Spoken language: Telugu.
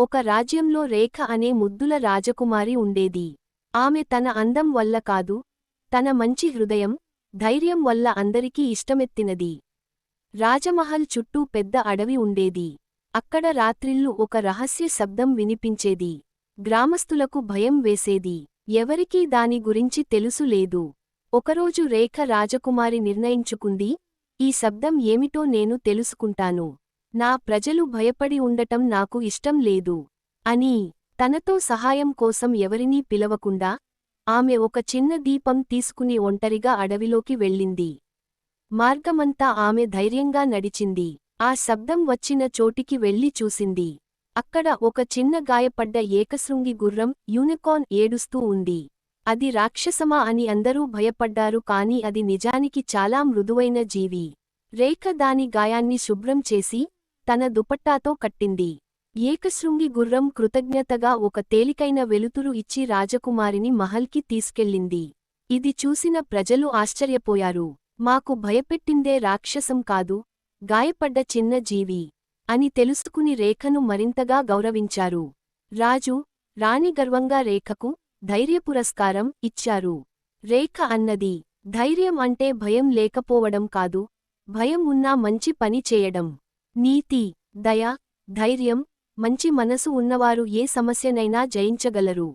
ఒక రాజ్యంలో రేఖ అనే ముద్దుల రాజకుమారి ఉండేది. ఆమె తన అందం వల్ల కాదు తన మంచి హృదయం ధైర్యం వల్ల అందరికీ ఇష్టమెత్తినది. రాజమహల్ చుట్టూ పెద్ద అడవి ఉండేది. అక్కడ రాత్రిళ్ళు ఒక రహస్య శబ్దం వినిపించేది. గ్రామస్తులకు భయం వేసేది. ఎవరికీ దాని గురించి తెలుసు లేదు. ఒకరోజు రేఖ రాజకుమారి నిర్ణయించుకుంది ఈ శబ్దం ఏమిటో నేను తెలుసుకుంటాను. నా ప్రజలు భయపడి ఉండటం నాకు ఇష్టం లేదు. అని తనతో సహాయం కోసం ఎవరినీ పిలవకుండా ఆమె ఒక చిన్న దీపం తీసుకుని ఒంటరిగా అడవిలోకి వెళ్ళింది. మార్గమంతా ఆమె ధైర్యంగా నడిచింది. ఆ శబ్దం వచ్చిన చోటికి వెళ్ళి చూసింది. అక్కడ ఒక చిన్న గాయపడ్డ ఏకశృంగి గుర్రం యూనికాన్ ఏడుస్తూ ఉంది. అది రాక్షసమా అని అందరూ భయపడ్డారు కాని అది నిజానికి చాలా మృదువైన జీవి. రేఖ దాని గాయాన్ని శుభ్రం చేసి తన దుపట్టాతో కట్టింది. ఏకశృంగి గుర్రం కృతజ్ఞతగా ఒక తేలికైన వెలుతురు ఇచ్చి రాజకుమారిని మహల్కి తీసుకెళ్ళింది. ఇది చూసిన ప్రజలు ఆశ్చర్యపోయారు. మాకు భయపెట్టిందే రాక్షసం కాదు గాయపడ్డ చిన్న జీవి అని తెలుసుకుని రేఖను మరింతగా గౌరవించారు. రాజు రాణి గర్వంగా రేఖకు ధైర్యపురస్కారం ఇచ్చారు. రేఖ అన్నది ధైర్యం అంటే భయం లేకపోవడం కాదు భయం ఉన్నా మంచి పని చేయడం. నీతి దయ ధైర్యం మంచి మనసు ఉన్నవారు ఏ సమస్యనైనా జయించగలరు.